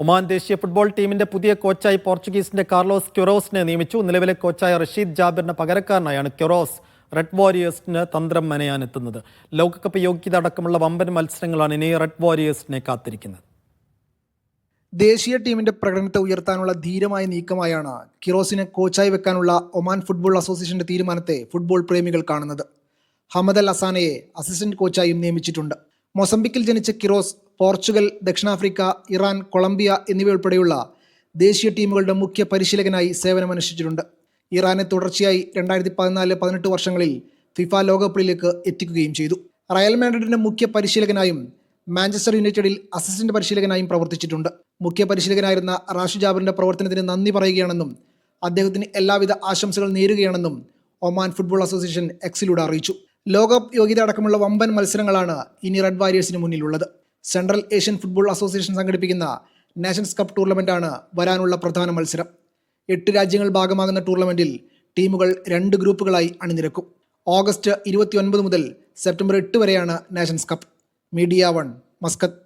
Oman ദേശീയ football ടീമിന്റെ പുതിയ കോച്ചായി പോർച്ചുഗീസിന്റെ കാർലോസ് ക്യൊറോസിനെ നിയമിച്ചു. നിലവിലെ കോച്ചായ റഷീദ് ജാബിറിന് പകരക്കാരനായാണ് ക്യൊറോസ്. റെഡ് വാരിയേഴ്സിന് തന്ത്രം മെനയാനെത്തുന്നത്. ലോകകപ്പ് യോഗ്യത അടക്കമുള്ള വമ്പൻ മത്സരങ്ങളാണ് ഇനി റെഡ് വാരിയേഴ്സിനെ കാത്തിരിക്കുന്നത്. ദേശീയ ടീമിന്റെ പ്രകടനത്തെ ഉയർത്താനുള്ള ധീരമായ നീക്കമായാണ് കിറോസിനെ കോച്ചായി വെക്കാനുള്ള ഒമാൻ ഫുട്ബോൾ അസോസിയേഷന്റെ തീരുമാനത്തെ ഫുട്ബോൾ പ്രേമികൾ കാണുന്നത്. ഹമദ് അൽ അസാനയെ അസിസ്റ്റന്റ് കോച്ചായും നിയമിച്ചിട്ടുണ്ട്. മൊസംബിക്കിൽ ജനിച്ച കിറോസ് പോർച്ചുഗൽ ദക്ഷിണാഫ്രിക്ക ഇറാൻ കൊളംബിയ എന്നിവയുൾപ്പെടെയുള്ള ദേശീയ ടീമുകളുടെ മുഖ്യ പരിശീലകനായി സേവനമനുഷ്ഠിച്ചിട്ടുണ്ട്. ഇറാനെ തുടർച്ചയായി രണ്ടായിരത്തി പതിനാല് പതിനെട്ട് വർഷങ്ങളിൽ ഫിഫ ലോകകപ്പിലേക്ക് എത്തിക്കുകയും ചെയ്തു. റയൽ മാഡ്രിഡിന്റെ മുഖ്യ പരിശീലകനായും മാഞ്ചസ്റ്റർ യുണൈറ്റഡിൽ അസിസ്റ്റന്റ് പരിശീലകനായും പ്രവർത്തിച്ചിട്ടുണ്ട്. മുഖ്യ പരിശീലകനായിരുന്ന റാഷി ജാബറിന്റെ പ്രവർത്തനത്തിന് നന്ദി പറയുകയാണെന്നും അദ്ദേഹത്തിന് എല്ലാവിധ ആശംസകൾ നേരുകയാണെന്നും ഒമാൻ ഫുട്ബോൾ അസോസിയേഷൻ എക്സിലൂടെ അറിയിച്ചു. ലോകകപ്പ് യോഗ്യത അടക്കമുള്ള വമ്പൻ മത്സരങ്ങളാണ് ഇനി റെഡ് വാരിയേഴ്സിന് മുന്നിലുള്ളത്. സെൻട്രൽ ഏഷ്യൻ ഫുട്ബോൾ അസോസിയേഷൻ സംഘടിപ്പിക്കുന്ന നാഷൻസ് കപ്പ് ടൂർണമെന്റാണ് വരാനുള്ള പ്രധാന മത്സരം. എട്ട് രാജ്യങ്ങൾ ഭാഗമാകുന്ന ടൂർണമെന്റിൽ ടീമുകൾ രണ്ട് ഗ്രൂപ്പുകളായി അണിനിരക്കും. ഓഗസ്റ്റ് ഇരുപത്തിയൊൻപത് മുതൽ സെപ്റ്റംബർ എട്ട് വരെയാണ് nations cup. Media one Muscat.